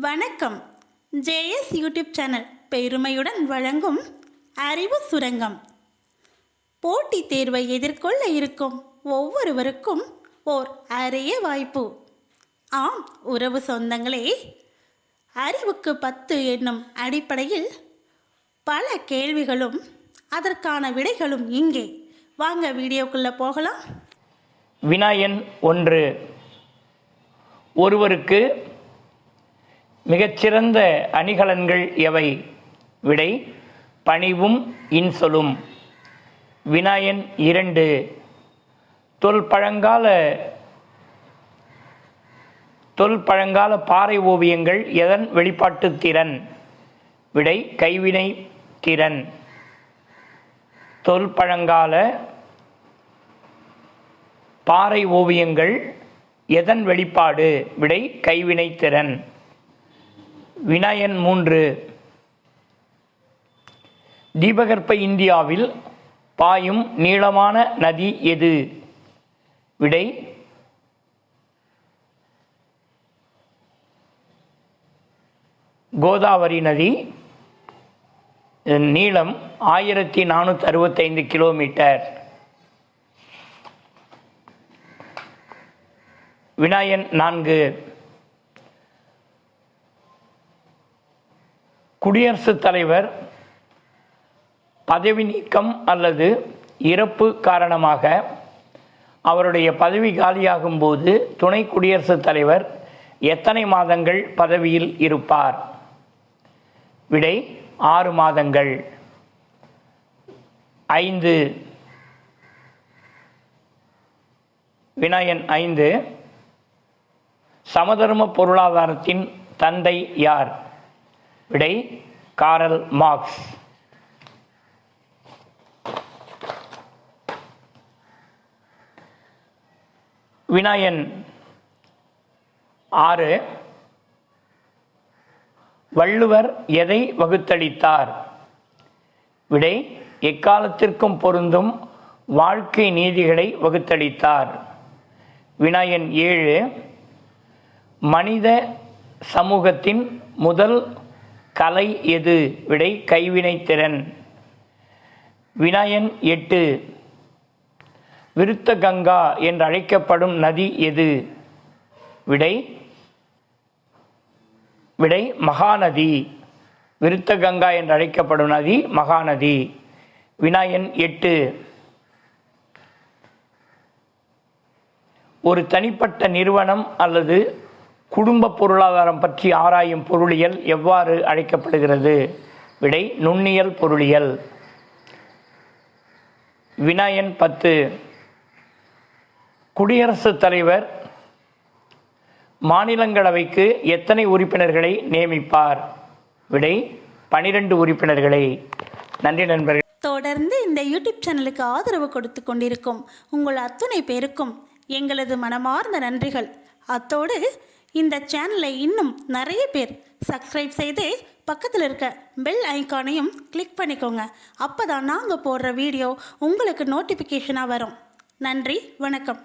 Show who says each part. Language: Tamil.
Speaker 1: வணக்கம். ஜேஎஸ் யூடியூப் சேனல் பெருமையுடன் வழங்கும் அறிவு சுரங்கம். போட்டித் தேர்வை எதிர்கொள்ள இருக்கும் ஒவ்வொருவருக்கும் ஓர் அரிய வாய்ப்பு. ஆம் உறவு சொந்தங்களே அறிவுக்கு பத்து என்னும் அடிப்படையில் பல கேள்விகளும் அதற்கான விடைகளும் இங்கே. வாங்க வீடியோக்குள்ளே போகலாம்.
Speaker 2: வினாயன் ஒன்று. ஒருவருக்கு மிகச்சிறந்த அணிகலன்கள் எவை? விடை பணிவும் இன்சொலும். வினாயன் இரண்டு. தொல்பழங்கால தொல்பழங்கால பாறை ஓவியங்கள் எதன் வெளிப்பாட்டு திறன்? விடை கைவினை திறன். தொல்பழங்கால பாறை ஓவியங்கள் எதன் வெளிப்பாடு? விடை கைவினை திறன். வினாயன் மூன்று. தீபகற்ப இந்தியாவில் பாயும் நீளமான நதி எது? விடை கோதாவரி நதி. இதன் நீளம் ஆயிரத்தி நானூற்றி அறுபத்தைந்து கிலோமீட்டர். வினாயன் நான்கு. குடியரசுத் தலைவர் பதவி நீக்கம் அல்லது இறப்பு காரணமாக அவருடைய பதவி காலியாகும் போது துணை குடியரசுத் தலைவர் எத்தனை மாதங்கள் பதவியில் இருப்பார்? விடை ஆறு மாதங்கள். ஐந்து. வினாயன் ஐந்து. சமதர்ம பொருளாதாரத்தின் தந்தை யார்? விடை காரல் மார்க்ஸ். வினாயன் ஆறு. வள்ளுவர் எதை வகுத்தளித்தார்? விடை எக்காலத்திற்கும் பொருந்தும் வாழ்க்கை நீதிகளை வகுத்தளித்தார். வினாயன் ஏழு. மனித சமூகத்தின் முதல் கலை எது? விடை கைவினைத்திறன். வினயன் எட்டு. விருத்த கங்கா என்று அழைக்கப்படும் நதி எது? விடை விடை மகாநதி. விருத்த கங்கா என்று அழைக்கப்படும் நதி மகாநதி. வினாயன் எட்டு. ஒரு தனிப்பட்ட நிறுவனம் அல்லது குடும்ப பொருளாதாரம் பற்றி ஆராயும் பொருளியல் எவ்வாறு அழைக்கப்படுகிறது? விடை நுண்ணியல் பொருளியல். வினாயன் பத்து. குடியரசுத் தலைவர் மாநிலங்களவைக்கு எத்தனை உறுப்பினர்களை நியமிப்பார்? விடை பனிரெண்டு உறுப்பினர்களை. நன்றி நண்பர்கள்.
Speaker 1: தொடர்ந்து இந்த யூடியூப் சேனலுக்கு ஆதரவு கொடுத்து கொண்டிருக்கும் உங்கள் அத்துணை பேருக்கும் எங்களது மனமார்ந்த நன்றிகள். அத்தோடு இந்த சேனலை இன்னும் நிறைய பேர் சப்ஸ்கிரைப் செய்து பக்கத்தில் இருக்க பெல் ஐக்கானையும் கிளிக் பண்ணிக்கோங்க. அப்போ தான் நாங்கள் போடுற வீடியோ உங்களுக்கு நோட்டிஃபிகேஷனாக வரும். நன்றி வணக்கம்.